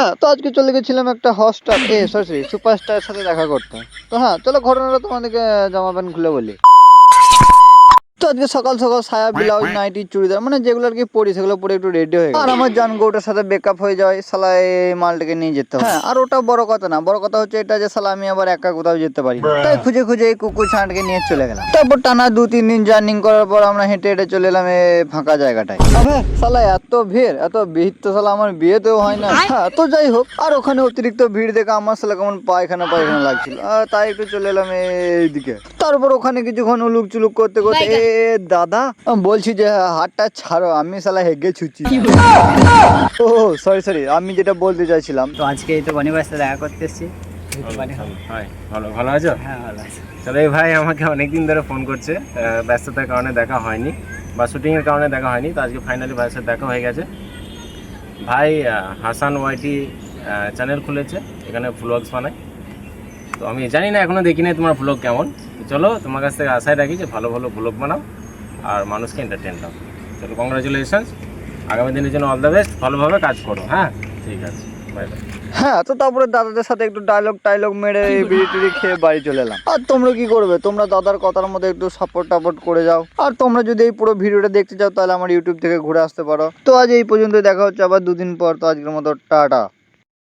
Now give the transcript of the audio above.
হ্যাঁ তো আজকে চলে গেছিলাম একটা হটস্টার এ সরি সরি সুপারস্টারের সাথে দেখা করতে। তো হ্যাঁ চলো ঘটনাটা তোমাদেরকে জামা প্যান্ট খুলে বলি। তো আজকে সকাল সকাল সায়া ব্লাউজ নাইটি চুড়িদার মানে যেগুলো আর কি পরি সেগুলো পরে একটু রেডি হয়ে গেল আর আমার জান গৌটার সাথে বেকআপ হয়ে যায় সালা এই মালটাকে নিয়ে যেতে হবে হ্যাঁ আর ওটা বড় কথা না বড় কথা হচ্ছে এটা যে সালা আমি আবার একা কোথাও যেতে পারি না। তাই খুঁজে খুঁজে এই কুকুর ছাঁটকে নিয়ে চলে গেলাম। তারপর টানা দু তিন দিন জার্নিং করার পর আমরা হেঁটে হেঁটে চলে এলাম এই ফাঁকা জায়গাটায়। আবে সালা এত ভিড় এত ভিড় তো সালা আমার বিয়েতেও হয় না। হ্যাঁ তো যাই হোক আর ওখানে অতিরিক্ত ভিড় দেখে আমার সালা কেমন পায়খানা পায়খানা লাগছিল। আর তাই একটু চলে এলাম এইদিকে। তারপর ওখানে কিছুক্ষণ উলুক চুলুক করতে করতে এ দাদা। আমি বলছি যে হাতটা ছাড়ো আমি সালা হেগে ছুচ্ছি ও সরি সরি আমি যেটা বলতে চাইছিলাম। তো আজকে এই তো বনিবার সাথে দেখা করতে এসেছি। ভালো ভালো আছো? হ্যাঁ ভালো আছে। চলো এই ভাই আমাকে অনেকদিন ধরে ফোন করছে ব্যস্ততার কারণে দেখা হয়নি বা শুটিংয়ের কারণে দেখা হয়নি তো আজকে ফাইনালি ভাইয়ের সাথে দেখা হয়ে গেছে। ভাই হাসান ওয়াইটি চ্যানেল খুলেছে এখানে ভ্লগস বানায়। তো আমি জানি না, এখনও দেখি নাই তোমার ভ্লগ কেমন। চলো, তোমার কাছ থেকে আশায় রাখি যে ভালো ভালো ভ্লগ বানাও আর মানুষকে এন্টারটেন দাও চলো কংগ্রাচুলেশনস আগামী দিনের জন্য অল দ্য বেস্ট ভালোভাবে কাজ করো হ্যাঁ? ঠিক আছে বাই বাই হ্যাঁ তো তারপরে দাদাদের সাথে একটু ডায়লগ টাইলগ মেরে বিড়ি খেয়ে বাড়ি চলে এলাম। আর তোমরা কি করবে? তোমরা দাদার কথার মধ্যে একটু সাপোর্ট টাপোর্ট করে যাও। আর তোমরা যদি এই পুরো ভিডিওটা দেখতে চাও, তাহলে আমার ইউটিউব থেকে ঘুরে আসতে পারো। তো আজ এই পর্যন্ত দেখা হচ্ছে আবার দুদিন পর। তো আজকের মতো, টাটা।